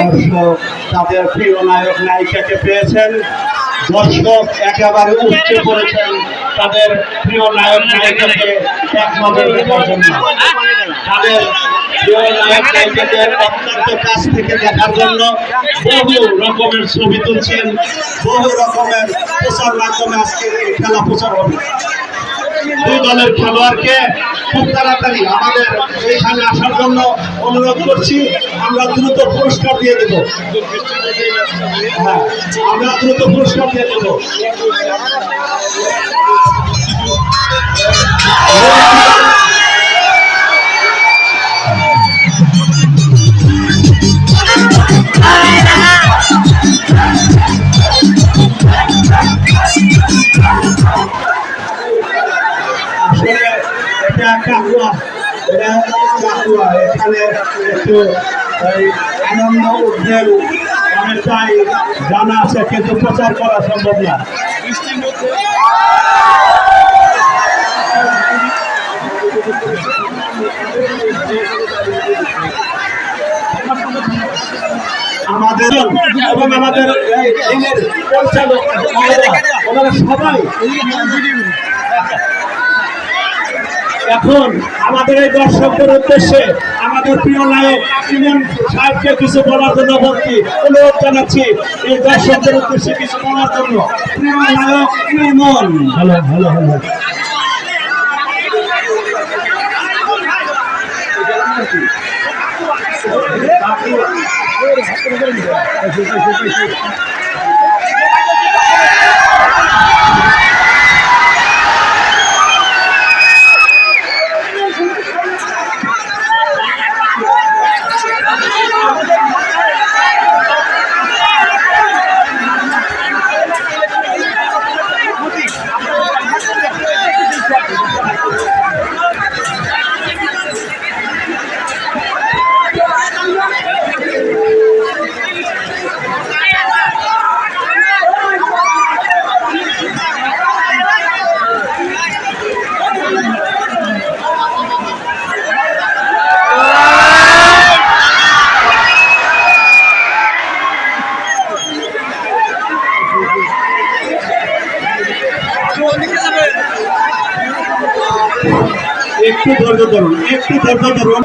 দর্শক তাদের প্রিয় নায়ক নায়িকাকে পেয়েছেন। দর্শক একেবারে উঠতে পড়েছেন তাদের প্রিয় নায়ক নায়িকাকে এক দেখার জন্য। তাদের দেখার জন্য রকমের ছবি তুলছেন, বহু রকমের প্রচার মাধ্যমে আজকে খেলা প্রচার হবে। দুই দলের খেলোয়াড়কে খুব তাড়াতাড়ি আমাদের এখানে আসার জন্য অনুরোধ করছি। আমরা দ্রুত পুরস্কার দিয়ে দেব। হ্যাঁ আমরা দ্রুত পুরস্কার দিয়ে দেব। আসলে এটা কাকুয়া এটা কাকুয়া এখানে একটু আনন্দ উদ্বেগ অনেকটাই জানা আছে কিন্তু প্রচার আমাদের এবং আমাদের পরিচালক সবাই এখন আমাদের এই দর্শকদের উদ্দেশ্যে আমাদের প্রিয় নায়ক ইমন সাহেবকে কিছু বলার জন্য ভর্তি অনুরোধ জানাচ্ছি এই দর্শকদের উদ্দেশ্যে কিছু বলার জন্য। প্রিয় নায়ক ইমন হ্যালো হ্যালো হ্যালো। একটু ধৈর্য ধরুন, একটু ধৈর্য ধরুন।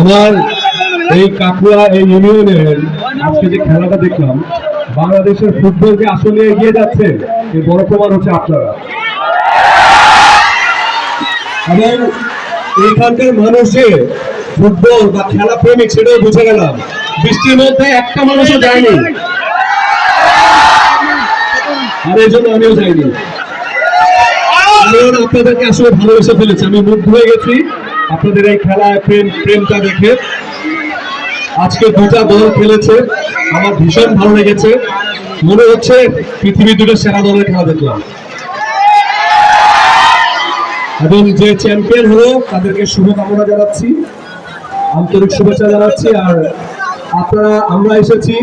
আমার এই কাকুয়া, এই ইউনিয়নের আজকে যে খেলাটা দেখলাম বাংলাদেশের ফুটবলকে আসলে এগিয়ে যাচ্ছে, এই বড় প্রমাণ হচ্ছে আপনারা। এবং এইখানকার মানুষে ফুটবল বা খেলা প্রেমিক সেটাও বুঝে গেলাম। বৃষ্টির মধ্যে একটা মানুষও যায়নি। আর এই জন্য আমিও যাইনি। কারণ আপনাদেরকে আসলে ভালোবেসে ফেলেছি। আমি মুগ্ধ হয়ে গেছি। আপনাদের এই খেলায় প্রেম প্রেমটা দেখে। আজকে দুটা দল খেলেছে। আমার ভীষণ ভালো লেগেছে। মনে হচ্ছে পৃথিবীর দুটো সেরা দলের খেলা দেখলাম। এবং যে চ্যাম্পিয়ন হলো, তাদেরকে শুভকামনা জানাচ্ছি, আন্তরিক শুভেচ্ছা জানাচ্ছি। আর আপনারা, আমরা এসেছি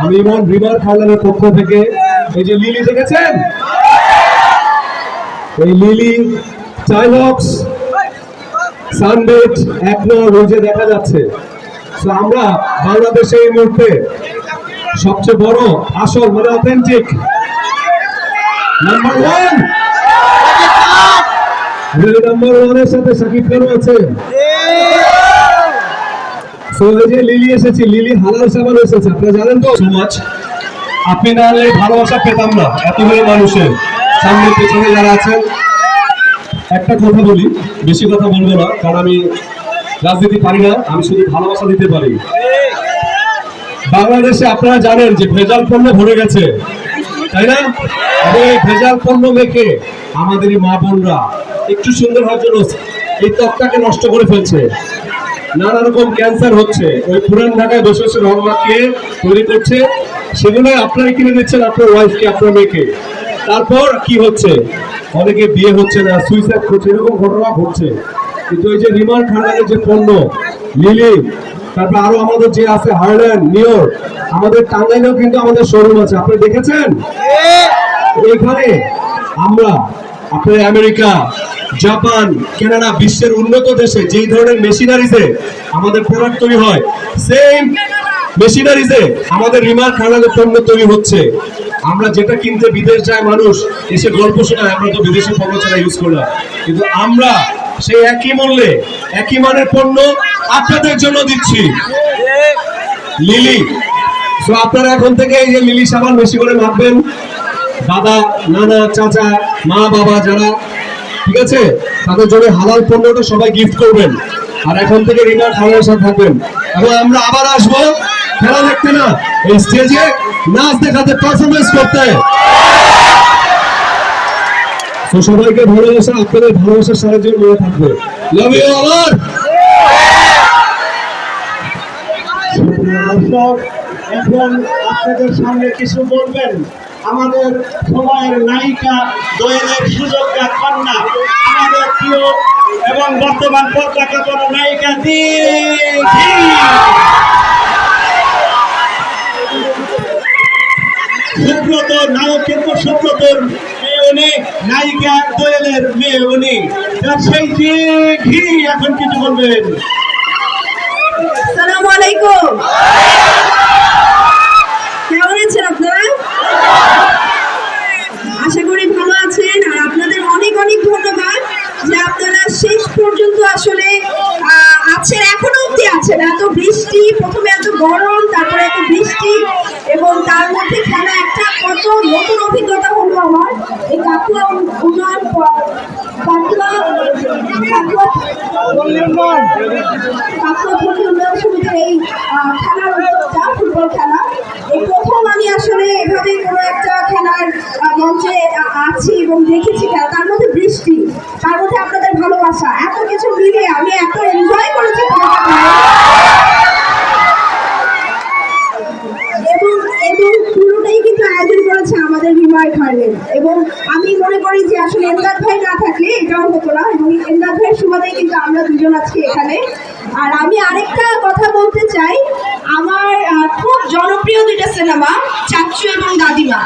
আমি ইমন রিভার খাইলানের পক্ষ থেকে। এই যে লিলি দেখেছেন? এই লিলি, চাইলক্স সানবেট এক নয় রোজে দেখা যাচ্ছে। তো আমরা বাংলাদেশে এই মুহূর্তে সবচেয়ে বড় আসল মানে অথেন্টিক নাম্বার ওয়ান যে লিলি লিলি এসেছে। জানেন তো সো মাচ আপনি না হলে ভালোবাসা না মানুষের। সামনে পেছনে যারা আছেন, একটা কথা বলি, বেশি কথা বলব না, কারণ আমি রাজনীতি পারি না, আমি শুধু ভালোবাসা দিতে পারি। বাংলাদেশে আপনারা জানেন যে ভেজাল পণ্য ভরে গেছে। তাই না? এই ভেজাল পণ্য মেখে আমাদের মা বোনরা একটু সুন্দর হওয়ার জন্য এই ত্বকটাকে নষ্ট করে ফেলছে। নানা রকম ক্যান্সার হচ্ছে। ওই পুরান ঢাকায় বসে বসে রং মাখিয়ে তৈরি করছে। সেগুলো আপনারা কিনে দিচ্ছেন আপনার ওয়াইফকে আপনার মেয়েকে। তারপর কি হচ্ছে? অনেকে বিয়ে হচ্ছে না সুইসাইড করছে এরকম ঘটনা ঘটছে। কিন্তু এই যে রিমার খান্ডারের যে পণ্য, লিলি, তারপর আরও আমাদের যে আছে হার্ল্যান্ড নিউর আমাদের টাঙ্গাইলেও কিন্তু আমাদের শোরুম আছে। আপনি দেখেছেন? এখানে আমরা, আপনার আমেরিকা, জাপান, কানাডা, বিশ্বের উন্নত দেশে যেই ধরনের মেশিনারিজে আমাদের প্রোডাক্ট তৈরি হয় সেম মেশিনারিজে আমাদের রিমার খানালের পণ্য তৈরি হচ্ছে। আমরা যেটা কিনতে বিদেশ যায় মানুষ, এসে গল্প শোনায়, আমরা তো বিদেশি পণ্য ছাড়া ইউজ করলাম কিন্তু আমরা সেই একই মূল্যে, একই মানের পণ্য আপনাদের জন্য দিচ্ছি। লিলি তো আপনারা এখন থেকে এই যে লিলি সাবান বেশি করে মাখবেন, দাদা, নানা, চাচা, মা, বাবা, যারা, ঠিক আছে? তাদের জন্য হালাল পণ্যটা সবাই গিফট করবেন। আর এখন থেকে রিনার খাওয়ার সাথে থাকবেন। এবং আমরা আবার আসব খেলা দেখতে না, এই স্টেজে নাচ দেখাতে পারফরমেন্স করতে। তো সবাইকে ভালোবাসা, আপনাদের ভালোবাসার সারা জীবন মনে থাকবে। লাভ ইউ দর্শক, এখন আপনাদের সামনে কিছু বলবেন। আমাদের সময়ের নায়িকা দোয়েলের সুযোগ্যা কন্যা। আমাদের প্রিয় এবং বর্তমান বড় নায়িকা সুব্রত নায়ক কিন্তু সুব্রতর উনি নায়িকা দোয়েলের মেয়ে উনি। সেই দিঘি এখন কিছু বলবেন। আসসালামু আলাইকুম। কেমন আপনারা? আশা করি ভালো আছেন, আর আপনাদের অনেক অনেক ধন্যবাদ যে আপনারা শেষ পর্যন্ত আসলে আছেন। এত বৃষ্টি, প্রথমে এত গরম, তারপরে এত বৃষ্টি, এবং তার মধ্যে খেলা একটা কত নতুন অভিজ্ঞতা এই কাকুয়া উন্নয়ন প- কাকুয়া কাকুয়া কাকুয়াপল্লী উন্নয়ন সমিতির এই খেলার উদ্যোগটা ফুটবল খেলা এই প্রথম আমি আসলে এভাবে কোনো একটা খেলার মঞ্চে আছি এবং দেখেছি খেলা তার মধ্যে বৃষ্টি, তার মধ্যে আপনাদের ভালোবাসা, এত কিছু মিলে আমি এত এনজয় করেছি খেলাটা এবং এবং পুরোটাই কিন্তু আয়োজন করেছে আমাদের বিময় খালেন এবং আমি মনে করি যে আসলে এমদাদ ভাই না থাকলে এটাও হতো না এবং এমদাদ ভাইয়ের সুবাদে কিন্তু আমরা দুজন আছি এখানে। আর আমি আরেকটা কথা বলতে চাই, আমার খুব জনপ্রিয় দুইটা সিনেমা চাচু এবং দাদিমা।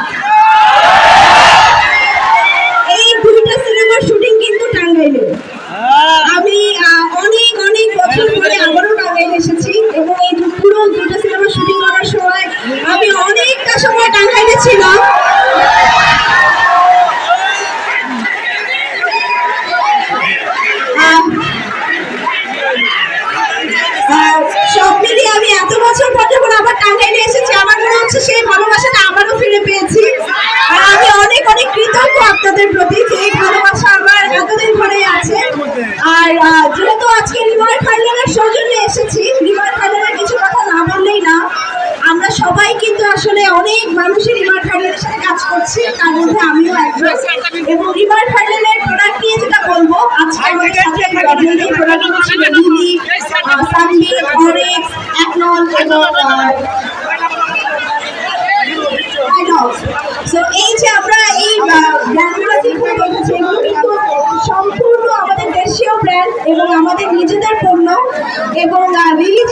আমার মনে হচ্ছে সেই ভালোবাসাটা আবারও ফিরে পেয়েছি আর আমি অনেক অনেক কৃতজ্ঞ আপনাদের প্রতি যে এই ভালোবাসা আমার এতদিন ধরে আছে আর যেহেতু আজকে রিমার খাইলানের সৌজন্যে এসেছি রিমার খাইলানের কিছু কথা না বললেই না আমরা সবাই কিন্তু আসলে অনেক মানুষের রিমার খাইলানের সাথে কাজ করছি তার মধ্যে আমিও একজন এবং রিমার খাইলানের প্রোডাক্ট নিয়ে যেটা বলব আজকে আমাদের সাথে যে প্রোডাক্টগুলো ছিল লিলি সানবি অরেক্স একনল এবং আহ, সো এই যে আমরা এই ব্র্যান্ডগুলো যেগুলো দেখেছি এগুলো কিন্তু সম্পূর্ণ আমাদের দেশীয় ব্র্যান্ড এবং আমাদের নিজেদের পণ্য এবং রিলি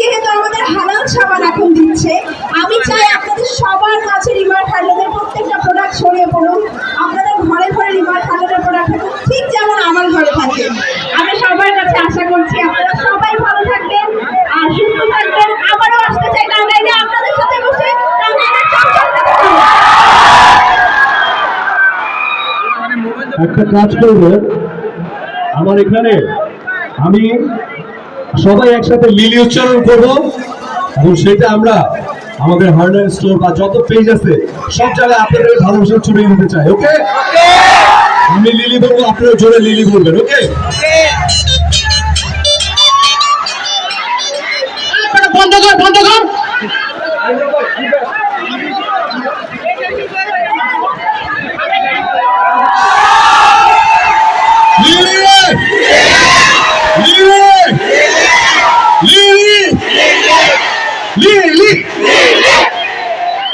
একটা কাজ করব। আমার এখানে আমি সবাই একসাথে লিলি উচ্চারণ করব এবং সেটা আমরা আমাদের হার্ডওয়্যার স্টোর বা যত পেজ আছে, সব জায়গায় আপনাদের ভালোবাসা ছড়িয়ে দিতে চাই ওকে আমি লিলি বলব, আপনারা জোরে লিলি বলবেন ওকে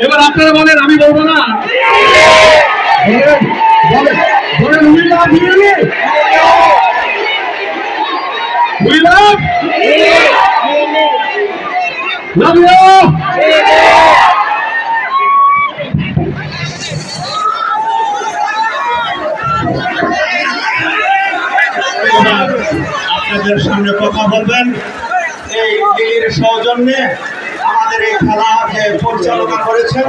এবার আপনারা বলেন আমি বলব না? আপনাদের সামনে কথা বলবেন। এই দিল্লির সৌজন্যে এই খেলাকে করেছেন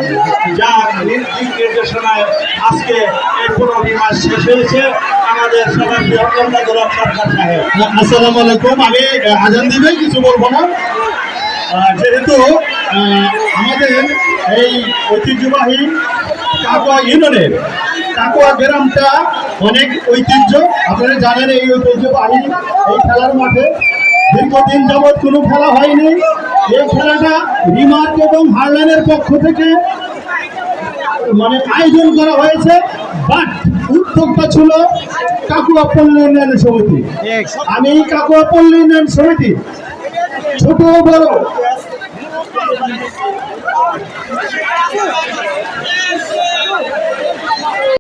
নির্দেশনায় আজকে শেষ হয়েছে। আমি আজান দিবে, কিছু বলব না? যেহেতু আমাদের এই ঐতিহ্যবাহী কাকুয়া ইউনিয়নের, কাকুয়া গ্রামটা অনেক ঐতিহ্য। আপনারা জানেন এই ঐতিহ্যবাহী এই খেলার মাঠে দীর্ঘদিন যাবৎ কোনো খেলা হয়নি। এই খেলাটা রিমার্ক এবং হারল্যান্ডের পক্ষ থেকে মানে আয়োজন করা হয়েছে বাট উদ্যোগটা ছিল কাকুয়া পল্লী উন্নয়ন সমিতি। আমি কাকুয়া পল্লী উন্নয়ন সমিতি ছোট বড়